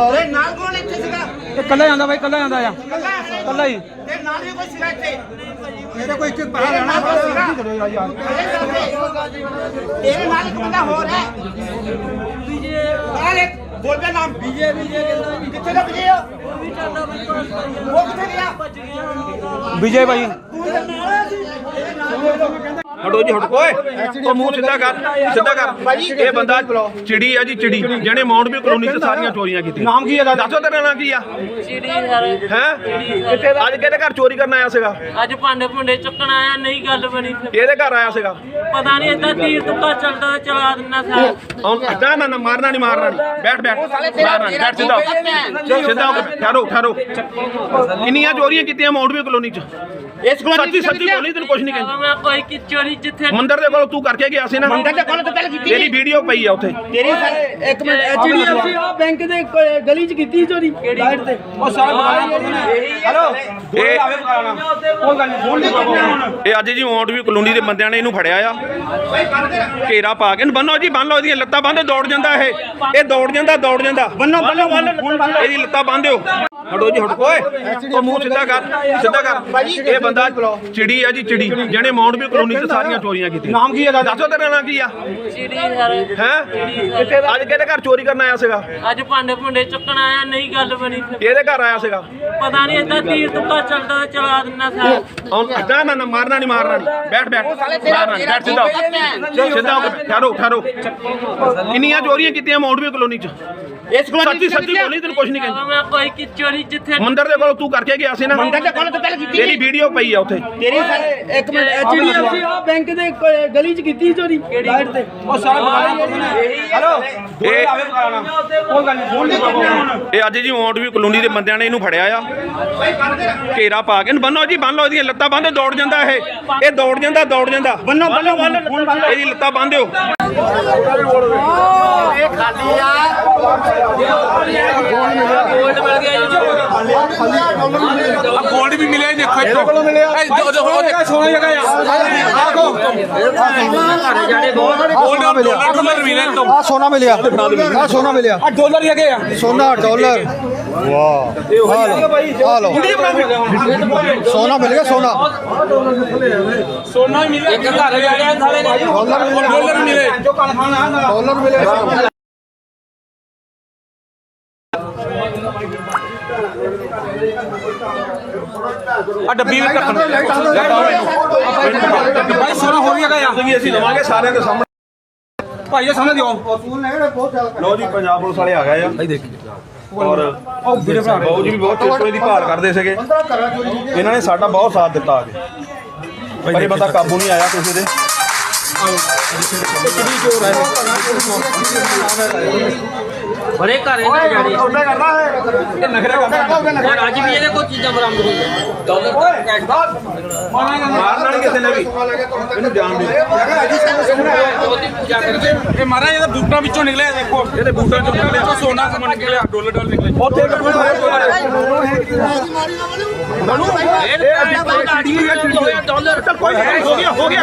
ਓਏ ਨਾਲ ਕੋਲ ਇੱਥੇ ਸੀਗਾ? ਇਹ ਕੱਲਾ ਜਾਂਦਾ ਬਾਈ ਕੱਲਾ ਜਾਂਦਾ ਆ। ਕੱਲਾ ਹੈ? ਕੱਲਾ ਹੀ। ਤੇ ਨਾਲ ਵੀ ਕੋਈ ਸੀਗਾ ਇੱਥੇ? ਇਹਦੇ ਕੋਈ ਇੱਥੇ ਤੇਰੇ ਨਾਲ ਕੋਈ ਸੀਗਾ। ਤੇਰੇ ਨਾਲ ਇੱਕ ਬੰਦਾ ਹੋਰ ਹੈ। ਬੀਜੇ ਨਾਲੇ ਬੋਲ ਦੇ ਨਾਮ ਬੀਜੇ ਬੀਜੇ ਕਿੱਥੇ ਦਾ ਬੀਜੇ ਉਹ ਕਿੱਥੇ ਗਿਆ? ਵਿਜੇ ਬਾਈ। ਹਟੋ ਜੀ ਹਟੋ। ਓਏ ਉਹ ਮੂੰਹ ਸਿੱਧਾ ਕਰ ਸਿੱਧਾ ਕਰ। ਇਹ ਬੰਦਾ ਚਿੜੀ ਆ ਜੀ ਚਿੜੀ। ਜਿਹਨੇ ਮਾਉਂਟ ਵੀ ਕਲੋਨੀ 'ਚ ਸਾਰੀਆਂ ਚੋਰੀਆਂ ਕੀਤੀਆਂ। ਨਾਮ ਕੀ ਹੈ ਦੱਸੋ ਤੇਰਾ ਨਾਮ ਕੀ ਆ? ਚਿੜੀ ਸਰ ਹੈ? ਅੱਜ ਕਿਹਦੇ ਘਰ ਚੋਰੀ ਕਰਨ ਆਇਆ ਸੀਗਾ? ਅੱਜ ਭਾਂਡੇ ਭੁੰਡੇ ਚੁੱਕਣ ਆਇਆ ਨਹੀਂ ਗੱਲ ਬਣੀ ਇਹਦੇ ਘਰ ਆਇਆ ਸੀਗਾ? ਪਤਾ ਨਹੀਂ ਏਦਾਂ ਤੀਰ ਤੁੱਕਾ ਚੱਲਦਾ ਚਲਾ ਦਿੰਦਾ ਸਰ। ਹੁਣ ਨਾ ਨਾ ਨਾ ਮਾਰਨਾ ਨਹੀਂ ਮਾਰਨਾ ਨਹੀਂ। ਬੈਠ ਬੈਠ। ਮਾਰਨਾ ਨੀ, ਬੈਠ ਸਿੱਧਾ। ਸਿੱਧਾ ਹੋ। ਕੇ ਠਹਿਰੋ ਠਹਿਰੋ। ਕਿੰਨੀਆਂ ਚੋਰੀਆਂ ਕੀਤੀਆਂ ਮਾਉਂਟ ਵੀ ਕਲੋਨੀ 'ਚ। ਇਸ ਕੋਲ ਸੱਚੀ ਸੱਚੀ ਬੋਲੀ ਤੈਨੂੰ ਕੁਝ ਨਹੀਂ ਕਹਿੰਦੀ। ਮੈਂ ਕੋਈ ਕੀ ਚੋਰੀ ਜਿੱਥੇ ਮੰਦਰ ਦੇ ਕੋਲ ਤੂੰ ਕਰਕੇ ਗਿਆ ਸੀ ਨਾ। ਮੰਦਰ ਦੇ ਕੋਲ ਤਾਂ ਪਹਿਲਾਂ ਕੀਤੀ ਤੇਰੀ ਵੀਡੀਓ ਪਈ ਆ ਉੱਥੇ। ਤੇਰੀ ਇੱਕ ਮਿੰਟ ਐਚਡੀਐਫਸੀ ਆ ਬੈਂਕ ਦੇ ਗਲੀ ਚ ਕੀਤੀ ਚੋਰੀ ਲਾਈਟ ਤੇ। ਉਹ ਸਾਰਾ ਹੈਲੋ। ਇਹ ਕੋਈ ਗੱਲ ਨਹੀਂ ਫੋਨ ਨਹੀਂ ਇਹ ਅੱਜ ਜੀ ਮੌਂਟ ਵੀ ਕਲੋਨੀ ਦੇ ਬੰਦਿਆਂ ਨੇ ਇਹਨੂੰ ਫੜਿਆ ਆ। ਘੇਰਾ ਪਾ ਕੇ ਇਹਨੂੰ ਬੰਨੋ ਜੀ ਬੰਨ ਲਓ ਇਹਦੀਆਂ ਲੱਤਾਂ ਬੰਨ੍ਹੋ ਦੌੜ ਜਾਂਦਾ ਇਹ। ਇਹ ਦੌੜ ਜਾਂਦਾ ਦੌੜ ਜਾਂਦਾ। ਬੰਨੋ ਬੰਨੋ ਬੰਨੋ ਇਹਦੀ ਲੱਤਾਂ ਬੰਨ ਦਿਓ। ਹਟੋ ਜੀ ਹਟੋ। ਓਏ ਉਹ ਮੂੰਹ ਸਿੱਧਾ ਕਰ ਸਿੱਧਾ ਕਰ। ਇਹ ਬੰਦਾ ਚਿੜੀ ਆ ਜੀ ਚਿੜੀ। ਜਿਹਨੇ ਮੌਂਟ ਵੀ ਕਲੋਨੀ 'ਚ ਸਾਰੀਆਂ ਚੋਰੀਆਂ ਕੀਤੀਆਂ। ਨਾਮ ਕੀ ਹੈ ਦੱਸੋ ਤੇਰਾ ਨਾਮ ਕੀ ਆ? ਚਿੜੀ ਸਰ ਹੈ? ਅੱਜ ਕਿਹਦੇ ਘਰ ਚੋਰੀ ਕਰਨ ਆਇਆ ਸੀਗਾ? ਅੱਜ ਭਾਂਡੇ ਭੁੰਡੇ ਚੁੱਕਣ ਆਇਆ ਨਹੀਂ ਗੱਲ ਬਣੀ ਇਹਦੇ ਘਰ ਆਇਆ ਸੀਗਾ? ਪਤਾ ਨਹੀਂ ਏਦਾਂ ਤੀਰ ਤੁੱਕਾ ਚੱਲਦਾ ਤੇ ਚਲਾ ਦਿੰਦਾ ਸਰ। ਹੁਣ ਨਾ ਨਾ ਮਾਰਨਾ ਨਹੀਂ ਮਾਰਨਾ ਨਹੀਂ। ਬੈਠ ਬੈਠ। ਮਾਰਨਾ ਬੈਠ ਸਿੱਧਾ ਹੋ। ਕੇ। ਸਿੱਧਾ ਠਹਿਰੋ ਠਹਿਰੋ। ਕਿੰਨੀਆਂ ਚੋਰੀਆਂ ਕੀਤੀਆਂ ਮੌਂਟ ਵੀ ਕਲੋਨੀ 'ਚ। ਇਸ ਕੋਲ ਸੱਚੀ ਸੱਚੀ ਬੋਲੀ ਤੈਨੂੰ ਕੁਝ ਨਹੀਂ ਕਹਿੰਦੀ। ਮੈਂ ਕੋਈ ਕੀ ਚੋਰੀ ਜਿੱਥੇ ਮੰਦਰ ਦੇ ਕੋਲ ਤੂੰ ਕਰਕੇ ਗਿਆ ਸੀ ਨਾ। ਮੰਦਰ ਦੇ ਕੋਲ ਤਾਂ ਪਹਿਲਾਂ ਕੀਤੀ ਤੇਰੀ ਵੀਡੀਓ ਪਈ ਆ ਉੱਥੇ। ਤੇਰੀ ਸਾਰੇ ਇੱਕ ਮਿੰਟ ਐਚਡੀਐਫਸੀ ਆ ਬੈਂਕ ਦੇ ਗਲੀ ਚ ਕੀਤੀ ਚੋਰੀ ਲਾਈਟ ਤੇ। ਉਹ ਸਾਰਾ ਹੈਲੋ। ਇਹ ਕੋਈ ਗੱਲ ਨਹੀਂ ਫੋਨ ਨਹੀਂ ਇਹ ਅੱਜ ਜੀ ਮੌਂਟ ਵੀ ਕਲੋਨੀ ਦੇ ਬੰਦਿਆਂ ਨੇ ਇਹਨੂੰ ਫੜਿਆ ਆ। ਘੇਰਾ ਪਾ ਕੇ ਇਹਨੂੰ ਬੰਨੋ ਜੀ ਬੰਨ ਲਓ ਇਹਦੀਆਂ ਲੱਤਾਂ ਬੰਨ੍ਹੋ ਦੌੜ ਜਾਂਦਾ ਇਹ। ਇਹ ਦੌੜ ਜਾਂਦਾ ਦੌੜ ਜਾਂਦਾ। ਬੰਨੋ ਬੰਨੋ ਬੰਨੋ ਇਹਦੀ ਲੱਤਾਂ ਬੰਨ ਦਿਓ। ਗੋਲਡ ਵੀ ਮਿਲਿਆ ਦੇਖੋ ਇੱਥੋਂ ਕੋਲ ਮਿਲਿਆ ਸੋਨਾ ਜਗ੍ਹਾ ਆ ਆਖੋ ਗੋਲਡ ਡਾਲਰ ਡਾਲਰ ਮਿਲਿਆ ਇੱਥੋਂ ਆ ਸੋਨਾ ਮਿਲਿਆ ਆ ਸੋਨਾ ਮਿਲਿਆ ਆ ਡਾਲਰ ਹੀ ਹੈਗੇ ਆ ਸੋਨਾ ਡਾਲਰ ਵਾਹ। ਆ ਲਓ ਸੋਨਾ ਮਿਲ ਗਿਆ ਸੋਨਾ। ਸੋਨਾ ਹੀ ਮਿਲਿਆ। ਇੱਕ ਘਰ ਨੇ। ਡਾਲਰ ਮਿਲੇ। ਜੋ ਡਾਲਰ ਆ ਡੱਬੀ ਵੀ ਰੱਖਣ ਭਾਈ ਸੋਨਾ ਹੋ ਗਿਆ ਆ ਵੀ ਅਸੀਂ ਲਵਾਂਗੇ ਸਾਰਿਆਂ ਦੇ ਸਾਹਮਣੇ। ਭਾਈ ਇਹ ਸਾਹਮਣੇ ਦਿਓ। ਲਓ ਜੀ ਪੰਜਾਬ ਪੁਲਿਸ ਵਾਲੇ ਆ ਗਏ ਆ। ਭਾਈ ਦੇਖੀ। ਔਰ ਉਹ ਜੀ ਵੀ ਬਹੁਤ ਚਿੱਟੇ ਦੀ ਭਾਲ ਕਰਦੇ ਸੀਗੇ। ਇਹਨਾਂ ਨੇ ਸਾਡਾ ਬਹੁਤ ਸਾਥ ਦਿੱਤਾ ਆ ਕੇ। ਪਰ ਇਹ ਬੰਦਾ ਕਾਬੂ ਨਹੀਂ ਆਇਆ ਕਿਸੇ ਦੇ। ਬੜੇ ਘਰ ਇਹਦੇ ਜਾੜੇ ਉਹਦਾ ਕਰਦਾ ਹੈ ਇਹ ਨਖਰੇ ਕਰਦਾ। ਔਰ ਅੱਜ ਵੀ ਇਹਦੇ ਕੋਈ ਚੀਜ਼ਾਂ ਬਰਾਮਦ ਹੋਈਆਂ। ਮਾਰਨਾ ਨਹੀਂ ਕਿਸੇ ਨੇ ਵੀ। ਇਹਨੂੰ ਜਾਣ ਦੇ। ਇਹ ਮਹਾਰਾਜ ਇਹਦਾ ਬੂਟਾਂ ਵਿੱਚੋਂ ਨਿਕਲਿਆ ਦੇਖੋ। ਇਹਦੇ ਬੂਟਾਂ ਚੋਂ ਨਿਕਲਿਆ। ਸੋਨਾ ਸਮਾਨ ਨਿਕਲਿਆ ਡਾਲਰ ਡਾਲਰ ਨਿਕਲਿਆ। ਉੱਥੇ ਮਿੰਟ ਡਾਲਰ। ਹੋ ਗਿਆ ਹੋ ਗਿਆ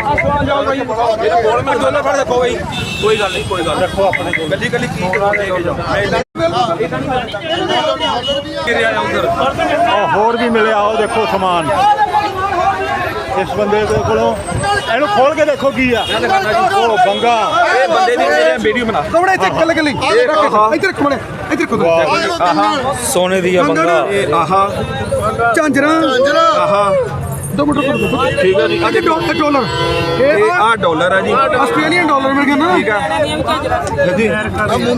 ਇਹਨੂੰ ਬੋਲ ਮੈਂ ਡੋਲਾ ਫੜ ਦੇਖੋ ਬਈ ਕੋਈ ਗੱਲ ਨਹੀਂ ਕੋਈ ਗੱਲ ਰੱਖੋ ਆਪਣੇ ਕੋਲ ਗੱਡੀ ਗੱਡੀ ਕੀ ਕਰਾ ਲੈ ਕੇ ਜਾਓ ਕਿਰਿਆ ਆ ਹੋਰ ਵੀ ਮਿਲਿਆ, ਉਹ ਦੇਖੋ ਸਮਾਨ। ਇਸ ਬੰਦੇ ਦੇ ਕੋਲੋਂ ਇਹਨੂੰ ਖੋਲ ਕੇ ਦੇਖੋ ਕੀ ਆ। ਉਹ ਬੰਗਾ ਇਹ ਬੰਦੇ ਦੀ ਮੇਰੇ ਵੀਡੀਓ ਬਣਾ। ਕਵੜੇ ਇੱਥੇ ਕੱਲ ਕੱਲੀ ਇੱਥੇ ਰੱਖ ਮਣੇ ਇੱਥੇ ਰੱਖੋ ਸੋਨੇ ਦੀ ਆ ਬੰਗਾ। ਆਹਾ। ਝਾਂਜਰਾਂ। ਆਹਾ। ਦੋ ਮਿੰਟ ਰੁਕੋ। ਠੀਕ ਹੈ ਜੀ। ਇਹ ਡਾਲਰ ਡਾਲਰ। ਇਹ ਆ ਡਾਲਰ ਆ ਜੀ। ਆਸਟ੍ਰੇਲੀਅਨ ਡਾਲਰ ਮਿਲ ਗਿਆ ਨਾ। ਠੀਕ ਆ। ਜੀ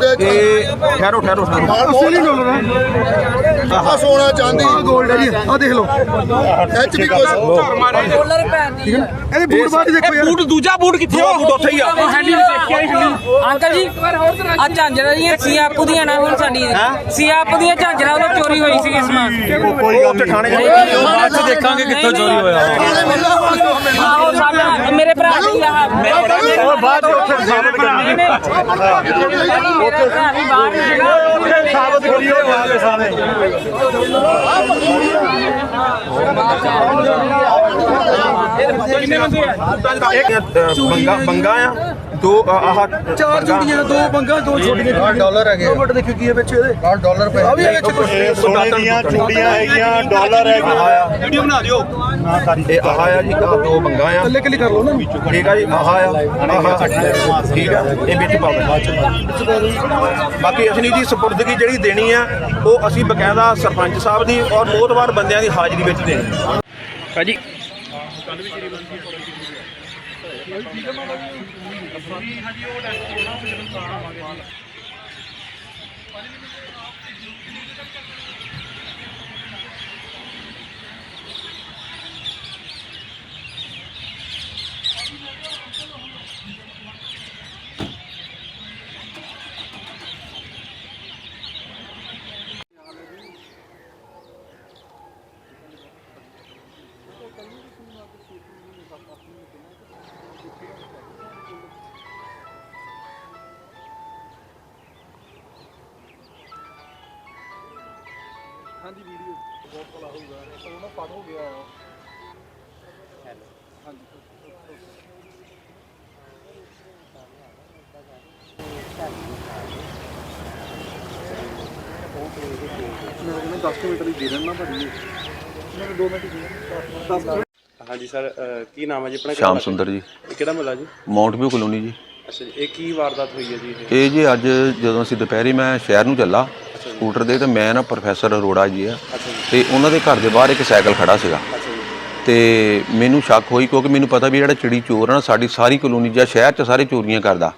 ਤੇ ਠਹਿਰੋ ਠਹਿਰੋ ਠਹਿਰੋ। ਆਸਟ੍ਰੇਲੀਅਨ ਡਾਲਰ ਹੈ ਆ ਸੋਨਾ ਚਾਂਦੀ। ਆ 골ਡ ਹੈ ਜੀ ਆ। ਦੇਖ ਲਓ। ਐਚ ਵੀ ਕੁਛ ਠੀਕ ਹੈ ਨਾ? ਇਹਦੇ ਬੂਟ ਬਾਅਦ ਦੇਖੋ ਯਾਰ। ਬੂਟ ਦੂਜਾ ਬੂਟ ਕਿੱਥੇ ਉਹ ਬੂਟ ਉੱਥੇ ਹੀ ਆ। ਅੰਕਲ ਜੀ ਆ ਝਾਂਜਰਾਂ ਦੀਆਂ ਸੀਆਪੂ ਦੀਆਂ ਨਾ ਹੁਣ ਸਾਡੀ ਸੀਆਪੂ ਦੀਆਂ ਝਾਂਜਰਾਂ ਉਹ ਚੋਰੀ ਹੋਈ ਸੀ ਸਮਾਨ ਕੋਈ ਉੱਥੇ ਥਾਣੇ ਜਾ ਬਾਅਦ ਚ ਦੇਖਾਂਗੇ ਕਿੱਥੋਂ ਚੋਰੀ ਆਹੋ ਸਾਡਾ ਮੇਰੇ ਭਰਾ ਦੀ ਆ। ਉਹ ਬਾਅਦ ਚ ਉੱਥੇ ਸਾਬਤ ਕਰਨੀ ਮੇਰਾ ਭਰਾ ਵੀ ਬਾਹਰ ਹੀ ਸੀਗਾ। ਸਾਬਤ ਕਰੀ ਉਹ ਬਾਅਦ ਸਾਰੇ। ਕਿੰਨੇ ਬੰਦੇ ਆ? ਇੱਕ ਬੰਗਾ ਬੰਗਾ ਆ ਦੋ ਆਹ ਚਾਰ ਚੂੜੀਆਂ ਦੋ ਬੰਗਾ। ਦੋ ਛੋਟੀਆਂ ਡਾਲਰ ਹੈਗੇ ਦੋ ਮਿੰਟ ਦੇਖੋ ਕੀ ਹੈ ਵਿੱਚ ਇਹਦੇ। ਆ ਡਾਲਰ ਪਏ। ਆ ਵੀ ਇਹ ਵਿੱਚ ਕੁਝ ਸੋਨੇ ਦੀਆਂ ਚੂੜੀਆਂ ਹੈਗੀਆਂ ਡਾਲਰ ਹੈਗੇ ਵੀਡੀਓ ਬਣਾ ਦਿਓ। ਇਹ ਆਹ ਆ ਜੀ ਆਹ ਦੋ ਬੰਗਾ ਆ। ਕੱਲੇ ਕੱਲੇ ਕਰ ਲਓ ਨਾ। ਠੀਕ ਆ ਜੀ ਆਹ ਆ ਆਹ ਠੀਕ ਆ ਇਹ ਵਿੱਚ ਪਾ ਦਿਓ। ਬਾਕੀ ਅਸਲੀ ਦੀ ਸਪੁਰਦਗੀ ਜਿਹੜੀ ਦੇਣੀ ਆ ਉਹ ਅਸੀਂ ਬਕਾਇਦਾ ਸਰਪੰਚ ਸਾਹਿਬ ਦੀ ਔਰ ਮੋਹਤਵਾਰ ਬੰਦਿਆਂ ਦੀ ਹਾਜ਼ਰੀ ਵਿੱਚ ਦੇਣੀ ਆ। ਭਾਜੀ ਹਾਂਜੀ ਸਰ ਅਹ ਕੀ ਨਾਮ ਹੈ ਜੀ ਆਪਣਾ? ਸ਼ਾਮ ਸੁੰਦਰ ਜੀ। ਇਹ ਕਿਹੜਾ ਮਹੱਲਾ ਜੀ? ਮਾਊਂਟ ਵਿਊ ਕਲੋਨੀ ਜੀ। ਅੱਛਾ ਜੀ ਇਹ ਕੀ ਵਾਰਦਾਤ ਹੋਈ ਹੈ ਜੀ ਇਹ? ਇਹ ਜੀ ਅੱਜ ਜਦੋਂ ਅਸੀਂ ਦੁਪਹਿਰੇ ਮੈਂ ਸ਼ਹਿਰ ਨੂੰ ਚੱਲਾ ਸਕੂਟਰ ਦੇ ਤੇ ਮੈਂ ਨਾ ਪ੍ਰੋਫੈਸਰ ਅਰੋੜਾ ਜੀ ਆ। ਤੇ ਉਹਨਾਂ ਦੇ ਘਰ ਦੇ ਬਾਹਰ ਇੱਕ ਸਾਈਕਲ ਖੜਾ ਸੀਗਾ। ਤੇ ਮੈਨੂੰ ਸ਼ੱਕ ਹੋਈ ਕਿਉਂਕਿ ਮੈਨੂੰ ਪਤਾ ਵੀ ਜਿਹੜਾ ਚਿੜੀ ਚੋਰ ਆ ਨਾ ਸਾਡੀ ਸਾਰੀ ਕਲੋਨੀ ਜਾਂ ਸ਼ਹਿਰ 'ਚ ਸਾਰੇ ਚੋਰੀਆਂ ਕਰਦਾ।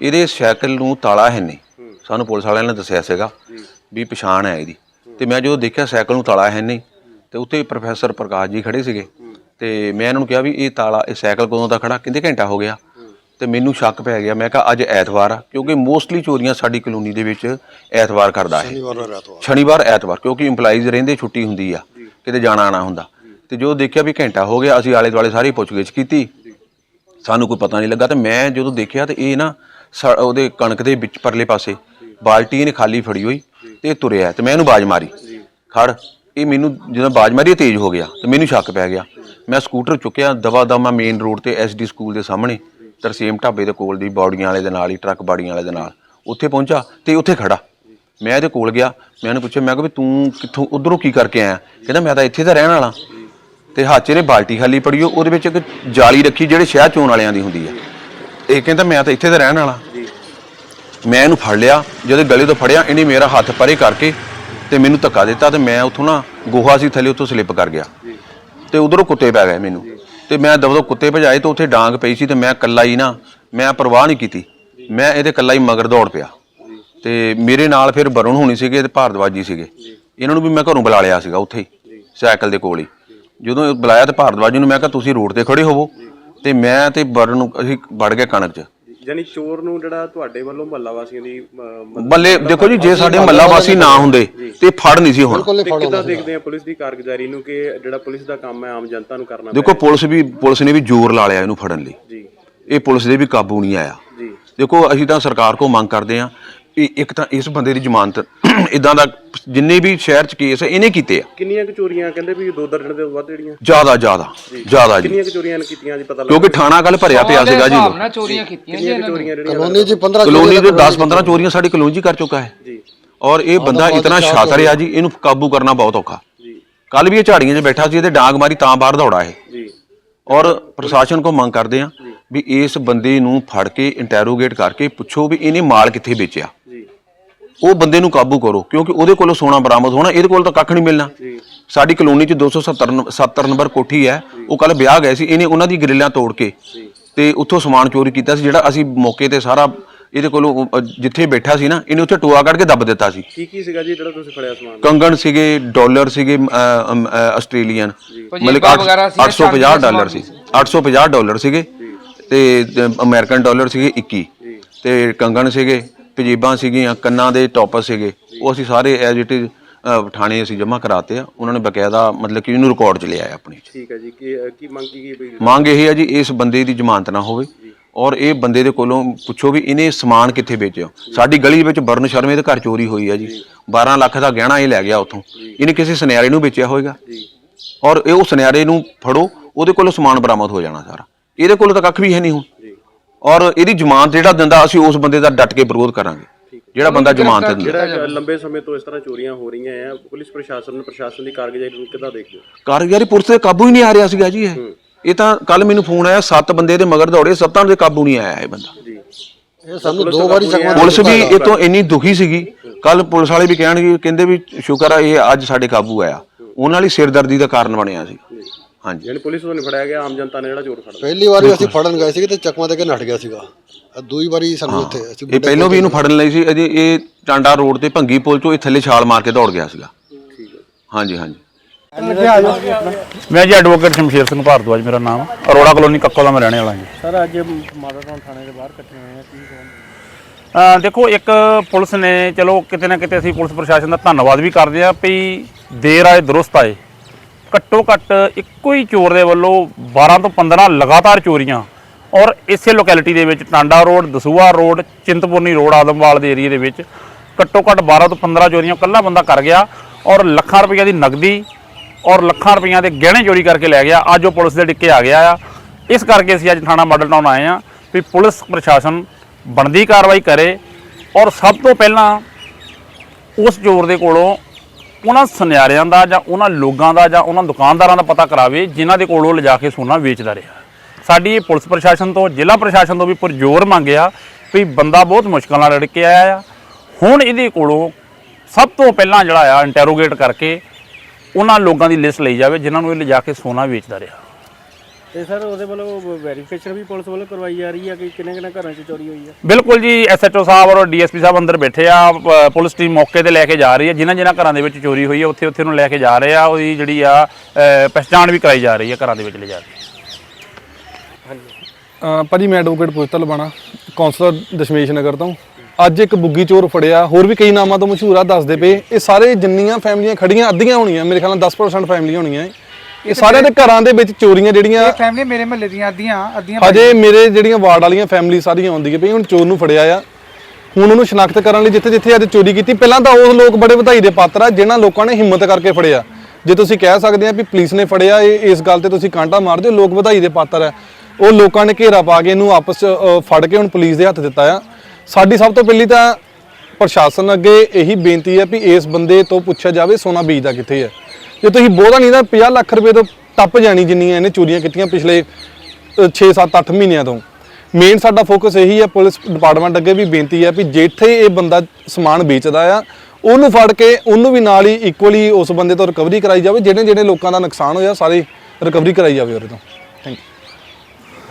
ਇਹਦੇ ਸਾਈਕਲ ਨੂੰ ਤਾਲਾ ਹੈ। ਨਹੀਂ ਸਾਨੂੰ ਪੁਲਿਸ ਵਾਲਿਆਂ ਨੇ ਦੱਸਿਆ ਸੀਗਾ ਵੀ ਪਛਾਣ ਹੈ ਇਹਦੀ। ਤੇ ਮੈਂ ਜਦੋਂ ਦੇਖਿਆ ਸਾਈਕਲ ਨੂੰ ਤਾਲਾ ਹੈ ਨਹੀਂ ਤੇ ਉੱਥੇ ਪ੍ਰੋਫੈਸਰ ਪ੍ਰਕਾਸ਼ ਜੀ ਖੜੇ ਸੀਗੇ। ਤੇ ਮੈਂ ਇਹਨਾਂ ਨੂੰ ਕਿਹਾ ਵੀ ਇਹ ਤਾਲਾ ਇਹ ਸਾਈਕਲ ਕਦੋਂ ਦਾ ਖੜਾ? ਕਹਿੰਦੇ ਘੰਟਾ ਹੋ ਗਿਆ? ਤੇ ਮੈਨੂੰ ਸ਼ੱਕ ਪੈ ਗਿਆ। ਮੈਂ ਕਿਹਾ ਅੱਜ ਐਤਵਾਰ ਆ ਕਿਉਂਕਿ ਮੋਸਟਲੀ ਚੋਰੀਆਂ ਸਾਡੀ ਕਲੋਨੀ ਦੇ ਵਿੱਚ ਐਤਵਾਰ ਕਰਦਾ ਹੈ। ਸ਼ਨੀਵਾਰ ਐਤਵਾਰ। ਕਿਉਂਕਿ EMPLOYEES ਰਹਿੰਦੇ ਛੁੱਟੀ ਹੁੰਦੀ ਆ। ਕਿਤੇ ਜਾਣਾ ਆਣਾ ਹੁੰਦਾ। ਤੇ ਜੋ ਦੇਖਿਆ ਵੀ ਘੰਟਾ ਹੋ ਗਿਆ ਅਸੀਂ ਆਲੇ ਦੁਆਲੇ ਸਾਰੀ ਪੁੱਛਗਿੱਛ ਕੀਤੀ। ਸਾਨੂੰ ਕੋਈ ਪਤਾ ਨਹੀਂ ਲੱਗਾ ਤੇ ਮੈਂ ਜਦੋਂ ਦੇਖਿਆ ਤੇ ਇਹ ਨਾ ਸ- ਉਹਦੇ ਕਣਕ ਦੇ ਵਿੱਚ ਪਰਲੇ ਪਾਸੇ ਬਾਲਟੀ ਇਹਨੇ ਖਾਲੀ ਫੜੀ ਹੋਈ ਤੇ ਇਹ ਤੁਰਿਆ। ਤੇ ਮੈਂ ਇਹਨੂੰ ਬਾਜ ਮਾਰੀ। ਖੜ ਇਹ ਮੈਨੂੰ ਜਦੋਂ ਬਾਜ ਮਾਰੀ ਇਹ ਤੇਜ਼ ਹੋ ਗਿਆ ਤੇ ਮੈਨੂੰ ਸ਼ੱਕ ਪੈ ਗਿਆ। ਮੈਂ ਸਕੂਟਰ ਚੁੱਕਿਆ ਦਵਾ ਦਵਾ ਮੇਨ ਰੋਡ ਤੇ ਐਸਡੀ ਸਕੂਲ ਦੇ ਸਾਹਮਣੇ। ਤਰਸੇਮ ਢਾਬੇ ਦੇ ਕੋਲ ਦੀ ਬੌੜੀਆਂ ਵਾਲੇ ਦੇ ਨਾਲ ਹੀ ਟਰੱਕ ਬਾੜੀਆਂ ਵਾਲੇ ਦੇ ਨਾਲ। ਉੱਥੇ ਪਹੁੰਚਾ ਤੇ ਉੱਥੇ ਖੜਾ। ਮੈਂ ਇਹਦੇ ਕੋਲ ਗਿਆ ਮੈਂ ਉਹਨੂੰ ਪੁੱਛਿਆ ਮੈਂ ਕਿਹਾ ਵੀ ਤੂੰ ਕਿੱਥੋਂ ਉਧਰੋਂ ਕੀ ਕਰਕੇ ਆਇਆ? ਕਹਿੰਦਾ ਮੈਂ ਤਾਂ ਇੱਥੇ ਦਾ ਰਹਿਣ ਵਾਲਾ। ਤੇ ਹੱਥ 'ਚ ਇਹਨੇ ਬਾਲਟੀ ਖਾਲੀ ਪੜੀ ਹੋ ਉਹਦੇ ਵਿੱਚ ਇੱਕ ਜਾਲੀ ਰੱਖੀ ਜਿਹੜੇ ਸ਼ਹਿਰ ਚੋਣ ਵਾਲਿਆਂ ਦੀ ਹੁੰਦੀ ਹੈ ਇਹ ਕਹਿੰਦਾ ਮੈਂ ਤਾਂ ਇੱਥੇ ਦਾ ਰਹਿਣ ਵਾਲਾ। ਮੈਂ ਇਹਨੂੰ ਫੜ ਲਿਆ ਜਦੋਂ ਗਲੇ ਤੋਂ ਫੜਿਆ ਇਹਨੇ ਮੇਰਾ ਹੱਥ ਪਰੇ ਕਰਕੇ ਤੇ ਮੈਨੂੰ ਧੱਕਾ ਦਿੱਤਾ ਤੇ ਮੈਂ ਉੱਥੋਂ ਨਾ ਗੋਹਾ ਸੀ ਥੱਲੇ ਉੱਥੋਂ ਸਲਿੱਪ ਕਰ ਗਿਆ। ਤੇ ਉਧਰੋਂ ਕੁੱਤੇ ਪੈ ਗਏ ਮੈਨੂੰ। ਤੇ ਮੈਂ ਦਵਦੋ ਕੁੱਤੇ ਭਜਾਏ ਤੇ ਉੱਥੇ ਡਾਂਗ ਪਈ ਸੀ ਤੇ ਮੈਂ ਇਕੱਲਾ ਹੀ ਨਾ, ਮੈਂ ਪਰਵਾਹ ਨਹੀਂ ਕੀਤੀ। ਮੈਂ ਇਹਦੇ ਇਕੱਲਾ ਹੀ ਮਗਰ ਦੌੜ ਪਿਆ। ਤੇ ਮੇਰੇ ਨਾਲ ਫਿਰ ਵਰੁਣ ਹੋਣੀ ਸੀਗੇ ਤੇ ਭਾਰਦਵਾਜੀ ਸੀਗੇ। ਇਹਨਾਂ ਨੂੰ ਵੀ ਮੈਂ ਘਰੋਂ ਬੁਲਾ ਲਿਆ ਸੀਗਾ ਉੱਥੇ ਹੀ, ਸਾਈਕਲ ਦੇ ਕੋਲ ਹੀ। ਜਦੋਂ ਬੁਲਾਇਆ ਤੇ ਭਾਰਦਵਾਜੀ ਨੂੰ ਮੈਂ ਕਿਹਾ, ਤੁਸੀਂ ਰੋਡ ਤੇ ਖੜੇ ਹੋਵੋ। ਤੇ ਮੈਂ ਤੇ ਵਰੁਣ ਅਸੀਂ ਵੜ ਗਏ ਕਣਕ 'ਚ। ਯਾਨੀ ਚੋਰ ਨੂੰ ਜਿਹੜਾ ਤੁਹਾਡੇ ਵੱਲੋਂ ਮਹੱਲਾ ਵਾਸੀਆਂ ਦੀ ਅਹ, ਮਦਦ ਬੱਲੇ ਦੇਖੋ ਜੀ ਜੇ ਸਾਡੇ ਮੱਲਾ ਵਾਸੀ ਨਾ ਹੁੰਦੇ ਤੇ ਫੜ ਨਹੀਂ ਸੀ ਹੁਣ। ਤੇ ਕਿੱਦਾਂ ਦੇਖਦੇ ਆ ਪੁਲਿਸ ਦੀ ਕਾਰਗੁਜ਼ਾਰੀ ਨੂੰ ਕਿ ਜਿਹੜਾ ਪੁਲਿਸ ਦਾ ਕੰਮ ਹੈ ਆਮ ਜਨਤਾ ਨੂੰ ਕਰਨਾ ਦੇਖੋ ਪੁਲਿਸ ਵੀ ਪੁਲਿਸ ਨੇ ਵੀ ਜ਼ੋਰ ਲਾ ਲਿਆ ਇਹਨੂੰ ਫੜਨ ਲਈ। ਜੀ। ਇਹ ਪੁਲਿਸ ਦੇ ਵੀ ਕਾਬੂ ਨਹੀਂ ਆਇਆ। ਜੀ। ਦੇਖੋ ਅਸੀਂ ਤਾਂ ਸਰਕਾਰ ਕੋਲ ਮੰਗ ਕਰਦੇ ਆ ਵੀ ਇੱਕ ਤਾਂ ਇਸ ਬੰਦੇ ਦੀ ਜ਼ਮਾਨਤ ਇਦਾਂ ਦਾ ਜਿੰਨੇ ਵੀ ਸ਼ਹਿਰ 'ਚ ਕੇਸ ਹੈ ਇਹਨੇ ਕੀਤੇ ਆ। ਕਿੰਨੀਆਂ ਕੁ ਚੋਰੀਆਂ ਕਹਿੰਦੇ ਵੀ ਦੋ ਦਰਜਨ ਦੇ ਵੱਧ ਜਿਹੜੀਆਂ? ਜ਼ਿਆਦਾ ਜ਼ਿਆਦਾ ਜ਼ਿਆਦਾ ਜੀ। ਕਿੰਨੀਆਂ ਕੁ ਚੋਰੀਆਂ ਨੇ ਕੀਤੀਆਂ ਜੀ ਪਤਾ ਲੱਗਾ ਕਿਉਂਕਿ ਥਾਣਾ ਕੱਲ ਭਰਿਆ ਪਿਆ ਸੀਗਾ ਜੀ ਚੋਰੀਆਂ ਕੀਤੀਆਂ ਕਿੰਨੀਆਂ ਕੁ ਚੋਰੀਆਂ ਜਿਹੜੀਆਂ ਕਲੋਨੀ ਚ 15 ਕਲੋਨੀ ਦੇ 10 15 ਚੋਰੀਆਂ ਸਾਡੀ ਕਲੋਨੀ 'ਚ ਕਰ ਚੁੱਕਾ ਹੈ। ਜੀ। ਔਰ ਇਹ ਬੰਦਾ ਇਤਨਾ ਸ਼ਾਤਰ ਆ ਜੀ ਇਹਨੂੰ ਕਾਬੂ ਕਰਨਾ ਬਹੁਤ ਔਖਾ। ਜੀ। ਕੱਲ ਵੀ ਇਹ ਝਾੜੀਆਂ 'ਚ ਬੈਠਾ ਸੀ ਇਹਦੇ ਡਾਂਗ ਮਾਰੀ ਤਾਂ ਬਾਹਰ ਦੌੜਾ ਇਹ। ਜੀ। ਔਰ ਪ੍ਰਸ਼ਾਸਨ ਕੋ ਮੰਗ ਕਰਦੇ ਆ ਵੀ ਇਸ ਬੰਦੇ ਨੂੰ ਫੜ ਕੇ ਇੰਟਰੋਗੇਟ ਕਰਕੇ ਪੁੱਛੋ ਵੀ ਇਹਨੇ ਮਾਲ ਕਿੱਥੇ ਵੇਚਿਆ। ਉਹ ਬੰਦੇ ਨੂੰ ਕਾਬੂ ਕਰੋ ਕਿਉਂਕਿ ਉਹਦੇ ਕੋਲੋਂ ਸੋਨਾ ਬਰਾਮਦ ਹੋਣਾ ਇਹਦੇ ਕੋਲ ਤਾਂ ਕੱਖ ਨਹੀਂ ਮਿਲਣਾ। ਸਾਡੀ ਕਲੋਨੀ 'ਚ 270 ਨੰ- 70 ਨੰਬਰ ਕੋਠੀ ਹੈ ਉਹ ਕੱਲ ਵਿਆਹ ਗਏ ਸੀ ਇਹਨੇ ਉਹਨਾਂ ਦੀ ਗ੍ਰਿਲਾਂ ਤੋੜ ਕੇ ਤੇ ਉੱਥੋਂ ਸਮਾਨ ਚੋਰੀ ਕੀਤਾ ਸੀ ਜਿਹੜਾ ਅਸੀਂ ਮੌਕੇ ਤੇ ਸਾਰਾ ਇਹਦੇ ਕੋਲੋਂ ਜਿੱਥੇ ਬੈਠਾ ਸੀ ਨਾ ਇਹਨੇ ਉੱਥੇ ਟੋਆ ਕੱਢ ਕੇ ਦੱਬ ਦਿੱਤਾ ਸੀ। ਕੀ ਕੀ ਸੀਗਾ ਜੀ ਜਿਹੜਾ ਤੁਸੀਂ ਫੜਿਆ ਸਮਾਨ? ਕੰਗਣ ਸੀਗੇ ਡਾਲਰ ਸੀਗੇ ਆਸਟ੍ਰੇਲੀਅਨ। ਮਤਲਬ ਅੱਠ- 850 ਡਾਲਰ ਸੀ। 850 ਡਾਲਰ ਸੀਗੇ ਤੇ ਅਮਰੀਕਨ ਡਾਲਰ ਸੀਗੇ 21 ਤੇ ਕੰਗਣ ਸੀਗੇ ਪਜੀਬਾਂ ਸੀਗੀਆਂ ਕੰਨਾਂ ਦੇ ਟੌਪਸ ਸੀਗੇ ਉਹ ਅਸੀਂ ਸਾਰੇ ਐਜ਼ ਇਟ ਇਜ਼ ਥਾਣੇ ਅਸੀਂ ਜਮ੍ਹਾਂ ਕਰਾਤੇ ਆ। ਉਹਨਾਂ ਨੇ ਬਕਾਇਦਾ ਮਤਲਬ ਕਿ ਇਹਨੂੰ ਰਿਕਾਰਡ 'ਚ ਲਿਆ ਹੈ ਆਪਣੀ। ਠੀਕ ਹੈ ਜੀ ਕੀ ਮੰਗ ਕੀ ਪਈ ਮੰਗ ਇਹ ਹੈ ਜੀ ਇਸ ਬੰਦੇ ਦੀ ਜ਼ਮਾਨਤ ਨਾ ਹੋਵੇ ਔਰ ਇਹ ਬੰਦੇ ਦੇ ਕੋਲੋਂ ਪੁੱਛੋ ਵੀ ਇਹਨੇ ਸਮਾਨ ਕਿੱਥੇ ਵੇਚਿਆ। ਸਾਡੀ ਗਲੀ ਵਿੱਚ ਬਰਨ ਸ਼ਰਮੇ ਦੇ ਘਰ ਚੋਰੀ ਹੋਈ ਹੈ ਜੀ। 12 ਲੱਖ ਦਾ ਗਹਿਣਾ ਇਹ ਲੈ ਗਿਆ ਉੱਥੋਂ। ਇਹਨੇ ਕਿਸੇ ਸੁਨਿਆਰੇ ਨੂੰ ਵੇਚਿਆ ਹੋਵੇਗਾ ਔਰ ਇਹ ਉਹ ਸੁਨਿਆਰੇ ਨੂੰ ਫੜੋ ਉਹਦੇ ਕੋਲੋਂ ਸਮਾਨ ਬਰਾਮਦ ਹੋ ਜਾਣਾ ਸਾਰਾ। ਇਹਦੇ ਕੋਲ ਤਾਂ ਕੱਖ ਵੀ ਹੈ ਨਹੀਂ ਹੁਣ। ਔਰ ਇਹਦੀ ਜ਼ਮਾਨਤ ਜਿਹੜਾ ਦਿੰਦਾ ਅਸੀਂ ਉਸ ਬੰਦੇ ਦਾ ਡਟ ਕੇ ਵਿਰੋਧ ਕਰਾਂਗੇ। ਜਿਹੜਾ ਬੰਦਾ ਜ਼ਮਾਨਤ ਦਿੰਦਾ। ਜਿਹੜਾ ਲੰਬੇ ਸਮੇਂ ਤੋਂ ਇਸ ਤਰ੍ਹਾਂ ਚੋਰੀਆਂ ਹੋ ਰਹੀਆਂ ਆ ਪੁਲਿਸ ਪ੍ਰਸ਼ਾਸਨ ਪ੍ਰਸ਼ਾਸਨ ਦੀ ਕਾਰਗੁਜ਼ਾਰੀ ਨੂੰ ਕਿੱਦਾਂ ਦੇਖਦੇ ਹੋ? ਕਾਰਗੁਜ਼ਾਰੀ ਪੁਲਿਸ ਤੇ ਕਾਬੂ ਹੀ ਨਹੀਂ ਆ ਰਿਹਾ ਸੀਗਾ ਜੀ ਇਹ। ਇਹ ਤਾਂ ਕੱਲ ਮੈਨੂੰ ਫੋਨ ਆਇਆ ਸੱਤ ਬੰਦੇ ਦੇ ਮਗਰ ਦੌੜੇ ਸੱਤਾਂ ਦੇ ਕਾਬੂ ਨਹੀਂ ਆਇਆ ਇਹ ਬੰਦਾ। ਇਹ ਸਾਨੂੰ ਦੋ ਵਾਰੀ ਚਕਮਾ ਪੁਲਿਸ ਵੀ ਇਹ ਤੋਂ ਇੰਨੀ ਦੁਖੀ ਸੀਗੀ। ਕੱਲ ਪੁਲਿਸ ਵਾਲੇ ਵੀ ਕਹਿਣਗੇ ਕਹਿੰਦੇ ਵੀ ਸ਼ੁਕਰ ਆ ਇਹ ਅੱਜ ਸਾਡੇ ਕਾਬੂ ਆਇਆ। ਉਹਨਾਂ ਲਈ ਸਿਰਦਰਦੀ ਦਾ ਕਾਰਨ ਬਣਿਆ ਸੀ। ਹਾਂਜੀ। ਯਾਨੀ ਪੁਲਿਸ ਤੋਂ ਨਹੀਂ ਫੜਿਆ ਗਿਆ ਆਮ ਜਨਤਾ ਨੇ ਜਿਹੜਾ ਚੋਰ ਫੜਦਾ ਪਹਿਲੀ ਵਾਰੀ ਅਸੀਂ ਫੜਨ ਗਏ ਸੀਗੇ ਤੇ ਚਕਮਾ ਦੇ ਕੇ ਨੱਠ ਗਿਆ ਸੀਗਾ। ਆਹ ਦੂਈ ਵਾਰੀ ਸਾਨੂੰ ਇੱਥੇ ਅਸੀਂ ਇਹ ਪਹਿਲਾਂ ਵੀ ਇਹਨੂੰ ਫੜਨ ਲਈ ਸੀ ਅਜੇ ਇਹ ਟਾਂਡਾ ਰੋਡ ਤੇ ਭੰਗੀ ਪੁਲ ਤੋਂ ਇਹ ਥੱਲੇ ਛਾਲ ਮਾਰ ਕੇ ਦੌੜ ਗਿਆ ਸੀਗਾ। ਹਾਂਜੀ ਹਾਂਜੀ। ਮੈਂ ਜੀ ਐਡਵੋਕੇਟ ਸ਼ਮਸ਼ੇਰ ਸਿੰਘ ਭਾਰਦਵਾਜ ਮੇਰਾ ਨਾਮ। ਅਰੋੜਾ ਕਲੋਨੀ ਕੱਕੋ ਦਾ ਮੈਂ ਰਹਿਣੇ ਵਾਲਾ ਜੀ। ਸਰ ਅੱਜ ਮਾਡਲ ਟਾਊਨ ਥਾਣੇ ਦੇ ਬਾਹਰ ਇਕੱਠੇ ਹੋਏ ਆ ਕੀ ਕਹੋਗੇ? ਅਹ ਦੇਖੋ ਇੱਕ ਪੁਲਿਸ ਨੇ ਚਲੋ ਕਿਤੇ ਨਾ ਕਿਤੇ ਅਸੀਂ ਪੁਲਿਸ ਪ੍ਰਸ਼ਾਸਨ ਦਾ ਧੰਨਵਾਦ ਵੀ ਕਰਦੇ ਹਾਂ ਵੀ ਦੇਰ ਆਏ ਦਰੁਸਤ ਆਏ। ਘੱਟੋ ਘੱਟ ਇੱਕੋ ਹੀ ਚੋਰ ਦੇ ਵੱਲੋਂ 12 ਤੋਂ 15 ਲਗਾਤਾਰ ਚੋਰੀਆਂ। ਔਰ ਇਸੇ ਲੋਕੈਲਿਟੀ ਦੇ ਵਿੱਚ Tanda road Dasuya road, Chintpurni road, Adamwal ਦੇ ਏਰੀਏ ਦੇ ਵਿੱਚ ਘੱਟੋ ਘੱਟ 12 ਤੋਂ 15 ਚੋਰੀਆਂ ਕੱਲਾ ਬੰਦਾ ਕਰ ਗਿਆ ਔਰ ਲੱਖਾਂ ਰੁਪਈਆ ਦੀ ਨਗਦੀ ਔਰ ਲੱਖਾਂ ਰੁਪਈਆ ਦੇ ਗਹਿਣੇ ਚੋਰੀ ਕਰਕੇ ਲੈ ਗਿਆ। ਅੱਜ ਉਹ ਪੁਲਿਸ ਦੇ ਡਿੱਕੇ ਆ ਗਿਆ ਆ। ਇਸ ਕਰਕੇ ਅਸੀਂ ਅੱਜ ਥਾਣਾ ਮਾਡਲ ਟਾਊਨ ਆਏ ਆ ਵੀ ਪੁਲਿਸ ਪ੍ਰਸ਼ਾਸਨ ਬਣਦੀ ਕਾਰਵਾਈ ਕਰੇ। ਔਰ ਸਭ ਤੋਂ ਪਹਿਲਾਂ ਉਸ ਚੋਰ ਦੇ ਕੋਲੋਂ ਉਹਨਾਂ ਸੁਨਿਆਰਿਆਂ ਦਾ ਜਾਂ ਉਹਨਾਂ ਲੋਕਾਂ ਦਾ ਜਾਂ ਉਹਨਾਂ ਦੁਕਾਨਦਾਰਾਂ ਦਾ ਪਤਾ ਕਰਾਵੇ, ਜਿਨ੍ਹਾਂ ਦੇ ਕੋਲੋਂ ਲਿਜਾ ਕੇ ਸੋਨਾ ਵੇਚਦਾ ਰਿਹਾ। ਸਾਡੀ ਇਹ ਪੁਲਿਸ ਪ੍ਰਸ਼ਾਸਨ ਤੋਂ, ਜ਼ਿਲ੍ਹਾ ਪ੍ਰਸ਼ਾਸਨ ਤੋਂ ਵੀ ਪੁਰਜ਼ੋਰ ਮੰਗਿਆ ਵੀ ਬੰਦਾ ਬਹੁਤ ਮੁਸ਼ਕਲ ਨਾਲ ਰੜ ਕੇ ਆਇਆ ਆ। ਹੁਣ ਇਹਦੇ ਕੋਲੋਂ ਸਭ ਤੋਂ ਪਹਿਲਾਂ ਜਿਹੜਾ ਆ ਇੰਟਰੋਗੇਟ ਕਰਕੇ ਉਹਨਾਂ ਲੋਕਾਂ ਦੀ ਲਿਸਟ ਲਈ ਜਾਵੇ, ਜਿਨ੍ਹਾਂ ਨੂੰ ਇਹ ਲਿਜਾ ਕੇ ਸੋਨਾ ਵੇਚਦਾ ਰਿਹਾ। ਤੇ ਸਰ ਉਹਦੇ ਵੱਲੋਂ ਵੈਰੀਫਿਕੇਸ਼ਨ ਵੀ ਪੁਲਿਸ ਵੱਲੋਂ ਕਰਵਾਈ ਜਾ ਰਹੀ ਹੈ ਕਿ ਕਿੰਨੇ ਕਿੰਨੇ ਘਰਾਂ 'ਚ ਚੋਰੀ ਹੋਈ ਹੈ ਬਿਲਕੁਲ ਜੀ ਐਸਐਚਓ ਸਾਹਿਬ ਔਰ ਡੀਐਸਪੀ ਸਾਹਿਬ ਅੰਦਰ ਬੈਠੇ ਆ ਪ- ਪੁਲਿਸ ਟੀਮ ਮੌਕੇ ਤੇ ਲੈ ਕੇ ਜਾ ਰਹੀ ਹੈ ਜਿਨ੍ਹਾਂ ਜਿਨ੍ਹਾਂ ਘਰਾਂ ਦੇ ਵਿੱਚ ਚੋਰੀ ਹੋਈ ਹੈ ਉੱਥੇ ਉੱਥੇ ਨੂੰ ਲੈ ਕੇ ਜਾ ਰਹੇ ਆ। ਉਹਦੀ ਜਿਹੜੀ ਆ ਅ, ਪਛਾਣ ਵੀ ਕਰਾਈ ਜਾ ਰਹੀ ਹੈ ਘਰਾਂ ਦੇ ਵਿੱਚ ਲੈ ਜਾ ਕੇ ਅ, ਭਾਜੀ ਮੈਂ ਐਡਵੋਕੇਟ ਪੁਸ਼ਤਲ ਬਾਣਾ ਕੌਂਸਲਰ ਦਸ਼ਮੇਸ਼ ਨਗਰ ਤੋਂ। ਅੱਜ ਇੱਕ ਬੁੱਗੀ ਚੋਰ ਫੜਿਆ ਹੋਰ ਵੀ ਕਈ ਨਾਮਾਂ ਤੋਂ ਮਸ਼ਹੂਰ ਆ ਦੱਸਦੇ ਪਏ। ਇਹ ਸਾਰੇ ਜਿੰਨੀਆਂ ਫੈਮਲੀਆਂ ਖੜੀਆਂ ਅੱਧੀਆਂ ਹੋਣੀਆਂ ਮੇਰੇ ਖਿਆਲ ਨਾਲ 10% ਫੈਮਲੀਆਂ ਹੋਣੀਆਂ। ਇਹ। ਇਹ ਸਾਰਿਆਂ ਦੇ ਘਰਾਂ ਦੇ ਵਿੱਚ ਚੋਰੀਆਂ ਜਿਹੜੀਆਂ ਫੈਮਿਲੀ ਮੇਰੇ ਮਹੱਲੇ ਦੀਆਂ ਅੱਧੀਆਂ ਅੱਧੀਆਂ ਹਜੇ ਮੇਰੇ ਜਿਹੜੀਆਂ ਵਾਰਡ ਵਾਲੀਆਂ ਫੈਮਿਲੀ ਸਾਰੀਆਂ ਆਉਂਦੀਆਂ ਪਈ ਹੁਣ ਚੋਰ ਨੂੰ ਫੜਿਆ ਆ। ਹੁਣ ਉਹਨੂੰ ਸ਼ਨਾਖਤ ਕਰਨ ਲਈ ਜਿੱਥੇ ਜਿੱਥੇ ਅੱਜ ਚੋਰੀ ਕੀਤੀ। ਪਹਿਲਾਂ ਤਾਂ ਉਹ ਲੋਕ ਬੜੇ ਵਧਾਈ ਦੇ ਪਾਤਰ ਆ ਜਿਨ੍ਹਾਂ ਲੋਕਾਂ ਨੇ ਹਿੰਮਤ ਕਰਕੇ ਫੜਿਆ। ਜੇ ਤੁਸੀਂ ਕਹਿ ਸਕਦੇ ਆ ਵੀ ਪੁਲਿਸ ਨੇ ਫੜਿਆ ਇਹ ਇਸ ਗੱਲ ਤੇ ਤੁਸੀਂ ਕਾਂਟਾ ਮਾਰਦੇ ਹੋ ਲੋਕ ਵਧਾਈ ਦੇ ਪਾਤਰ ਆ। ਉਹ ਲੋਕਾਂ ਨੇ ਘੇਰਾ ਪਾ ਕੇ ਇਹਨੂੰ ਆਪਸ ਚ ਫੜ ਕੇ ਹੁਣ ਪੁਲਿਸ ਦੇ ਹੱਥ ਦਿੱਤਾ ਆ। ਸਾਡੀ ਸਭ ਤੋਂ ਪਹਿਲੀ ਤਾਂ ਪ੍ਰਸ਼ਾਸਨ ਅੱਗੇ ਇਹੀ ਬੇਨਤੀ ਹੈ ਵੀ ਇਸ ਬੰਦੇ ਤੋਂ ਪੁੱਛਿਆ ਜਾਵੇ ਸੋਨਾ ਬੀਜਦਾ ਕਿੱਥੇ ਹੈ ਜੇ ਤੁਸੀਂ ਬਹੁਤਾ ਨਹੀਂ ਤਾਂ 50 ਲੱਖ ਰੁਪਏ ਤੋਂ ਟੱਪ ਜਾਣੀ ਜਿੰਨੀਆਂ ਇਹਨੇ ਚੋਰੀਆਂ ਕੀਤੀਆਂ ਪਿਛਲੇ 6 7 8 ਮਹੀਨਿਆਂ ਤੋਂ। ਮੇਨ ਸਾਡਾ ਫੋਕਸ ਇਹੀ ਹੈ ਪੁਲਿਸ ਡਿਪਾਰਟਮੈਂਟ ਅੱਗੇ ਵੀ ਬੇਨਤੀ ਹੈ ਵੀ ਜਿੱਥੇ ਇਹ ਬੰਦਾ ਸਮਾਨ ਵੇਚਦਾ ਆ ਉਹਨੂੰ ਫੜ ਕੇ ਉਹਨੂੰ ਵੀ ਨਾਲ ਹੀ ਇਕੁਅਲੀ ਉਸ ਬੰਦੇ ਤੋਂ ਰਿਕਵਰੀ ਕਰਾਈ ਜਾਵੇ ਜਿਹੜੇ ਜਿਹੜੇ ਲੋਕਾਂ ਦਾ ਨੁਕਸਾਨ ਹੋਇਆ ਸਾਰੀ ਰਿਕਵਰੀ ਕਰਾਈ ਜਾਵੇ ਉਹਦੇ ਤੋਂ। ਥੈਂਕ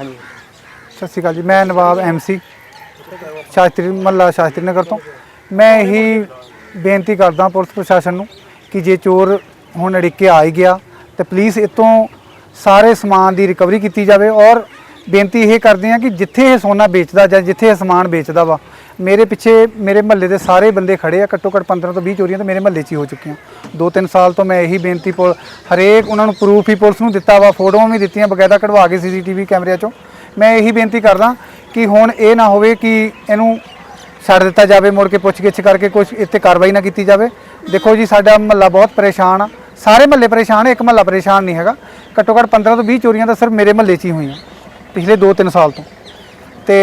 ਯੂ ਸਤਿ ਸ਼੍ਰੀ ਅਕਾਲ ਜੀ ਮੈਂ ਨਵਾਬ ਐਮਸੀ ਸ਼ਾਸਤਰੀ ਮੱਲਾ ਸ਼ਾਸਤਰੀ ਨਗਰ ਤੋਂ। ਮੈਂ ਇਹੀ ਬੇਨਤੀ ਕਰਦਾ ਪੁਲਿਸ ਪ੍ਰਸ਼ਾਸਨ ਨੂੰ ਕਿ ਜੇ ਚੋਰ ਹੁਣ ਅੜਿੱਕੇ ਆ ਹੀ ਗਿਆ ਤੇ ਪਲੀਜ਼ ਇਤੋਂ ਸਾਰੇ ਸਮਾਨ ਦੀ ਰਿਕਵਰੀ ਕੀਤੀ ਜਾਵੇ ਔਰ ਬੇਨਤੀ ਇਹ ਕਰਦੇ ਹਾਂ ਕਿ ਜਿੱਥੇ ਇਹ ਸੋਨਾ ਵੇਚਦਾ ਜਾਂ ਜਿੱਥੇ ਇਹ ਸਮਾਨ ਵੇਚਦਾ ਵਾ, ਮੇਰੇ ਪਿੱਛੇ ਮੇਰੇ ਮਹੱਲੇ ਦੇ ਸਾਰੇ ਬੰਦੇ ਖੜੇ ਆ, ਘੱਟੋ ਘੱਟ 15 ਤੋਂ 20 ਚੋਰੀਆਂ ਤਾਂ ਮੇਰੇ ਮਹੱਲੇ 'ਚ ਹੀ ਹੋ ਚੁੱਕੀਆਂ। ਦੋ ਤਿੰਨ ਸਾਲ ਤੋਂ ਮੈਂ ਇਹੀ ਬੇਨਤੀ ਪੁਲ, ਹਰੇਕ ਉਹਨਾਂ ਨੂੰ ਪ੍ਰੂਫ ਹੀ ਪੁਲਿਸ ਨੂੰ ਦਿੱਤਾ ਵਾ, ਫੋਟੋਆਂ ਵੀ ਦਿੱਤੀਆਂ, ਬਕਾਇਦਾ ਕਢਵਾ ਕੇ ਸੀਸੀਟੀਵੀ ਕੈਮਰਿਆਂ 'ਚੋਂ। ਮੈਂ ਇਹੀ ਬੇਨਤੀ ਕਰਦਾ ਕਿ ਹੁਣ ਇਹ ਨਾ ਹੋਵੇ ਕਿ ਇਹਨੂੰ ਛੱਡ ਦਿੱਤਾ ਜਾਵੇ, ਮੁੜ ਕੇ ਪੁੱਛਗਿੱਛ ਕਰਕੇ ਕੁਝ ਇੱਥੇ ਕਾਰਵਾਈ ਨਾ ਕੀਤੀ ਜਾਵੇ। ਦੇਖੋ ਜੀ, ਸਾਡਾ ਮਹੱਲਾ ਬਹੁਤ ਪਰੇਸ਼ਾਨ ਆ। ਸਾਰੇ ਮਹੱਲੇ ਪਰੇਸ਼ਾਨ ਆ ਇੱਕ ਮਹੱਲਾ ਪਰੇਸ਼ਾਨ ਨਹੀਂ ਹੈਗਾ। ਘੱਟੋ ਘੱਟ 15 ਤੋਂ 20 ਚੋਰੀਆਂ ਤਾਂ ਸਿਰਫ ਮੇਰੇ ਮਹੱਲੇ 'ਚ ਹੀ ਹੋਈਆਂ, ਪਿਛਲੇ 2-3 ਸਾਲ ਤੋਂ। ਤੇ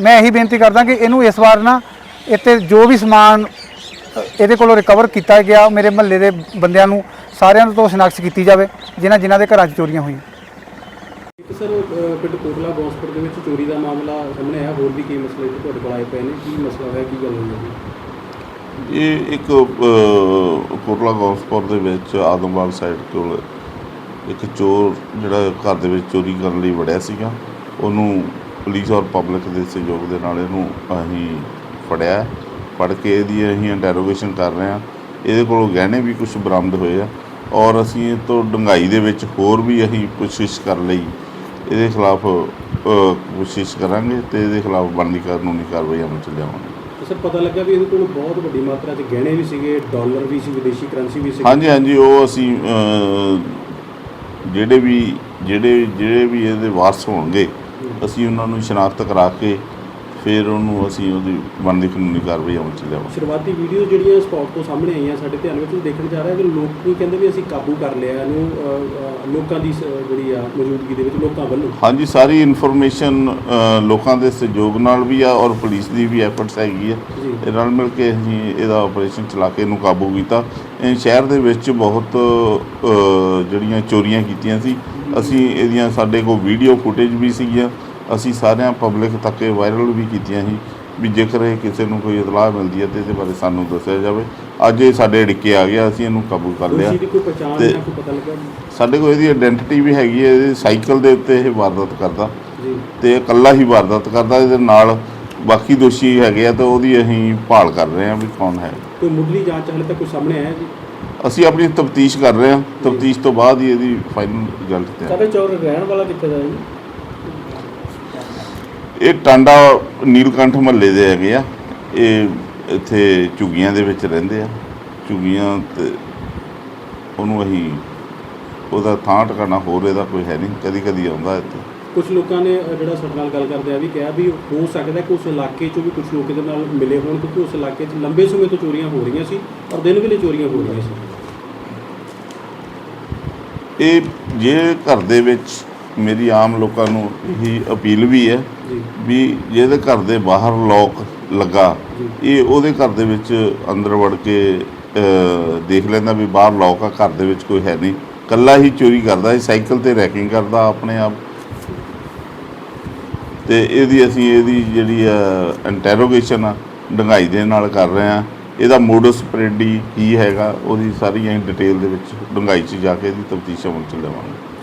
ਮੈਂ ਇਹੀ ਬੇਨਤੀ ਕਰਦਾ ਕਿ ਇਹਨੂੰ ਇਸ ਵਾਰ ਨਾ ਇੱਥੇ ਜੋ ਵੀ ਸਮਾਨ ਇਹਦੇ ਕੋਲੋਂ ਰਿਕਵਰ ਕੀਤਾ ਗਿਆ ਮੇਰੇ ਮਹੱਲੇ ਦੇ ਬੰਦਿਆਂ ਨੂੰ, ਸਾਰਿਆਂ ਤੋਂ ਸ਼ਨਾਖਤ ਕੀਤੀ ਜਾਵੇ, ਜਿਨ੍ਹਾਂ ਜਿਨ੍ਹਾਂ ਦੇ ਘਰਾਂ 'ਚ ਚੋਰੀਆਂ ਹੋਈਆਂ। ਇੱਕ ਸਰ ਪਿੰਡ ਕੋਟਲਾ ਗੌਸਪੁਰ ਦੇ ਵਿੱਚ ਚੋਰੀ ਦਾ ਮਾਮਲਾ ਸਾਹਮਣੇ ਆਇਆ। ਹੋਰ ਵੀ ਕਈ ਮਸਲੇ ਤੁਹਾਡੇ ਕੋਲ ਆਏ ਪਏ ਨੇ। ਕੀ ਮਸਲਾ ਹੈ ਕੀ ਗੱਲ ਹੋਈ ਹੈ? ਇਹ ਇੱਕ ਅਹ, ਕੋਟਲਾ ਗੌਸਪੁਰ ਦੇ ਵਿੱਚ ਆਦਮਵਾਲ ਸਾਈਡ ਕੋਲ ਇੱਕ ਚੋਰ ਜਿਹੜਾ ਘਰ ਦੇ ਵਿੱਚ ਚੋਰੀ ਕਰਨ ਲਈ ਵੜਿਆ ਸੀਗਾ। ਉਹਨੂੰ ਪੁਲਿਸ ਔਰ ਪਬਲਿਕ ਦੇ ਸਹਿਯੋਗ ਦੇ ਨਾਲ ਇਹਨੂੰ ਅਸੀਂ ਫੜਿਆ। ਫੜ ਕੇ ਇਹਦੀ ਅਸੀਂ ਇੰਟਰੋਗੇਸ਼ਨ ਕਰ ਰਹੇ ਹਾਂ। ਇਹਦੇ ਕੋਲੋਂ ਗਹਿਣੇ ਵੀ ਕੁਝ ਬਰਾਮਦ ਹੋਏ ਆ। ਔਰ ਅਸੀਂ ਇਹ ਤੋਂ ਡੰਗਾਈ ਦੇ ਵਿੱਚ ਹੋਰ ਵੀ ਅਸੀਂ ਕੋਸ਼ਿਸ਼ ਕਰ ਲਈ। ਇਹਦੇ ਖਿਲਾਫ ਕੋਸ਼ਿਸ਼ ਕਰਾਂਗੇ ਤੇ ਇਹਦੇ ਖਿਲਾਫ ਬਣਦੀ ਕਾਨੂੰਨੀ ਕਾਰਵਾਈ ਅਮਲ ਚ ਲਿਆਵਾਂਗੇ। ਸਰ ਪਤਾ ਲੱਗਾ ਵੀ ਇਹਦੇ ਕੋਲ ਬਹੁਤ ਵੱਡੀ ਮਾਤਰਾ 'ਚ ਗਹਿਣੇ ਵੀ ਸੀਗੇ ਡਾਲਰ ਵੀ ਸੀ ਵਿਦੇਸ਼ੀ ਕਰੰਸੀ ਵੀ ਸੀ ਹਾਂਜੀ ਹਾਂਜੀ ਉਹ ਅਸੀਂ ਅਹ, ਜਿਹੜੇ ਵੀ ਜਿਹੜੇ ਜਿਹੜੇ ਵੀ ਇਹਦੇ ਵਾਰਸ ਹੋਣਗੇ ਅਸੀਂ ਉਹਨਾਂ ਨੂੰ ਸ਼ਨਾਖਤ ਕਰਾ ਕੇ ਫਿਰ ਉਹਨੂੰ ਅਸੀਂ ਉਹਦੀ ਬਣਦੀ ਕਾਨੂੰਨੀ ਕਾਰਵਾਈ ਅਮਲ ਚ ਲਿਆਵਾਂਗੇ। ਸ਼ੁਰੂਆਤੀ ਵੀਡੀਓ ਜਿਹੜੀਆਂ ਸਪੌਟ ਤੋਂ ਸਾਹਮਣੇ ਆਈਆਂ ਸਾਡੇ ਧਿਆਨ ਵਿੱਚ ਦੇਖਣ ਜਾ ਰਿਹਾ ਕਿ ਲੋਕ ਵੀ ਕਹਿੰਦੇ ਵੀ ਅਸੀਂ ਕਾਬੂ ਕਰ ਲਿਆ ਇਹਨੂੰ ਅਹ, ਅਹ, ਲੋਕਾਂ ਦੀ ਸ- ਜਿਹੜੀ ਆ ਮੌਜੂਦਗੀ ਦੇ ਵਿੱਚ ਲੋਕਾਂ ਵੱਲੋਂ। ਹਾਂਜੀ ਸਾਰੀ ਇਨਫੋਰਮੇਸ਼ਨ ਲੋਕਾਂ ਦੇ ਸਹਿਯੋਗ ਨਾਲ ਵੀ ਆ ਔਰ ਪੁਲਿਸ ਦੀ ਵੀ ਐਫਰਟਸ ਹੈਗੀ ਆ। ਜੀ। ਇਹ ਨਾਲ ਮਿਲ ਕੇ ਅਸੀਂ ਇਹਦਾ ਆਪਰੇਸ਼ਨ ਚਲਾ ਕੇ ਇਹਨੂੰ ਕਾਬੂ ਕੀਤਾ। ਇਹ ਸ਼ਹਿਰ ਦੇ ਵਿੱਚ ਬਹੁਤ ਅ, ਜਿਹੜੀਆਂ ਚੋਰੀਆਂ ਕੀਤੀਆਂ ਸੀ ਅਸੀਂ ਇਹਦੀਆਂ ਸਾਡੇ ਕੋਲ ਵੀਡੀਓ ਫੁਟੇਜ ਵੀ ਸੀਗੀਆਂ। ਅਸੀਂ ਸਾਰਿਆਂ ਪਬਲਿਕ ਤੱਕ ਇਹ ਵਾਇਰਲ ਵੀ ਕੀਤੀਆਂ ਸੀ ਵੀ ਜੇਕਰ ਇਹ ਕਿਸੇ ਨੂੰ ਕੋਈ ਇਤਲਾਹ ਮਿਲਦੀ ਹੈ ਤੇ ਇਹਦੇ ਬਾਰੇ ਸਾਨੂੰ ਦੱਸਿਆ ਜਾਵੇ। ਅੱਜ ਇਹ ਸਾਡੇ ਅੜਿੱਕੇ ਆ ਗਿਆ ਅਸੀਂ ਇਹਨੂੰ ਕਾਬੂ ਕਰ ਲਿਆ। ਤੇ- ਸਾਡੇ ਕੋਲ ਇਹਦੀ ਆਇਡੈਂਟੀਟੀ ਵੀ ਹੈਗੀ ਹੈ ਇਹਦੇ ਸਾਈਕਲ ਦੇ ਉੱਤੇ ਇਹ ਵਾਰਦਾਤ ਕਰਦਾ। ਤੇ ਇਹ ਇਕੱਲਾ ਹੀ ਵਾਰਦਾਤ ਕਰਦਾ ਇਹਦੇ ਨਾਲ ਬਾਕੀ ਦੋਸ਼ੀ ਹੈਗੇ ਆ ਤਾਂ ਉਹਦੀ ਅਸੀਂ ਭਾਲ ਕਰ ਰਹੇ ਹਾਂ ਵੀ ਕੌਣ ਹੈ। ਕੋਈ ਮੁੱਢਲੀ ਜਾਂਚ ਹਾਲੇ ਤੱਕ ਕੋਈ ਸਾਹਮਣੇ ਆਇਆ ਜੀ? ਅਸੀਂ ਆਪਣੀ ਤਫਤੀਸ਼ ਕਰ ਰਹੇ ਹਾਂ ਤਫਤੀਸ਼ ਤੋਂ ਬਾਅਦ ਹੀ ਇਹਦੀ ਫਾਈਨਲ ਰਿਜ਼ਲਟ ਤੇ ਸਾਡੇ ਚੌਰ ਰਹਿਣ ਵਾਲਾ ਕਿੱਥੇ ਦਾ ਜੀ? ਇਹ ਟਾਂਡਾ ਨੀਲਕੰਠ ਮਹੱਲੇ ਦੇ ਹੈਗੇ ਆ। ਇਹ ਇੱਥੇ ਝੁੱਗੀਆਂ ਦੇ ਵਿੱਚ ਰਹਿੰਦੇ ਆ। ਝੁੱਗੀਆਂ ਤੇ ਉਹਨੂੰ ਅਸੀਂ ਉਹਦਾ ਥਾਂ ਟਿਕਾਣਾ ਹੋਰ ਇਹਦਾ ਕੋਈ ਹੈ ਨਹੀਂ ਕਦੀ ਕਦੀ ਆਉਂਦਾ ਇੱਥੇ। ਕੁਝ ਲੋਕਾਂ ਨੇ ਅ, ਜਿਹੜਾ ਸਾਡੇ ਨਾਲ ਗੱਲ ਕਰਦੇ ਆ ਵੀ ਕਿਹਾ ਵੀ ਹੋ ਸਕਦਾ ਕਿ ਉਸ ਇਲਾਕੇ 'ਚੋਂ ਵੀ ਕੁਝ ਲੋਕ ਇਹਦੇ ਨਾਲ ਮਿਲੇ ਹੋਣ ਕਿਉਂਕਿ ਉਸ ਇਲਾਕੇ 'ਚ ਲੰਬੇ ਸਮੇਂ ਤੋਂ ਚੋਰੀਆਂ ਹੋ ਰਹੀਆਂ ਸੀ ਔਰ ਦਿਨ ਵੇਲੇ ਚੋਰੀਆਂ ਹੋ ਰਹੀਆਂ ਸੀ। ਇਹ ਜੇ ਘਰ ਦੇ ਵਿੱਚ ਮੇਰੀ ਆਮ ਲੋਕਾਂ ਨੂੰ ਇਹੀ ਅਪੀਲ ਵੀ ਹੈ ਵੀ ਜਿਹਦੇ ਘਰ ਦੇ ਬਾਹਰ ਲੋਕ ਲੱਗਾ ਇਹ ਉਹਦੇ ਘਰ ਦੇ ਵਿੱਚ ਅੰਦਰ ਵੜ ਕੇ ਦੇਖ ਲੈਂਦਾ ਵੀ ਬਾਹਰ ਲੋਕ ਆ ਘਰ ਦੇ ਵਿੱਚ ਕੋਈ ਹੈ ਨਹੀਂ। ਕੱਲਾ ਹੀ ਚੋਰੀ ਕਰਦਾ ਇਹ ਸਾਈਕਲ ਤੇ ਰੈਕਿੰਗ ਕਰਦਾ ਆਪਣੇ ਆਪ। ਤੇ ਇਹਦੀ ਅਸੀਂ ਇਹਦੀ ਜਿਹੜੀ ਆ ਇੰਟਰੋਗੇਸ਼ਨ ਆ ਡੰਗਾਈ ਦੇ ਨਾਲ ਕਰ ਰਹੇ ਆ ਇਹਦਾ ਮੋਡਸ ਪ੍ਰੈਂਡੀ ਕੀ ਹੈਗਾ ਉਹਦੀ ਸਾਰੀ ਡਿਟੇਲ ਦੇ ਵਿੱਚ ਡੰਗਾਈ 'ਚ ਜਾ ਕੇ ਇਹਦੀ ਤਫਤੀਸ਼ ਅਮਲ ਚ ਲਿਆਵਾਂਗੇ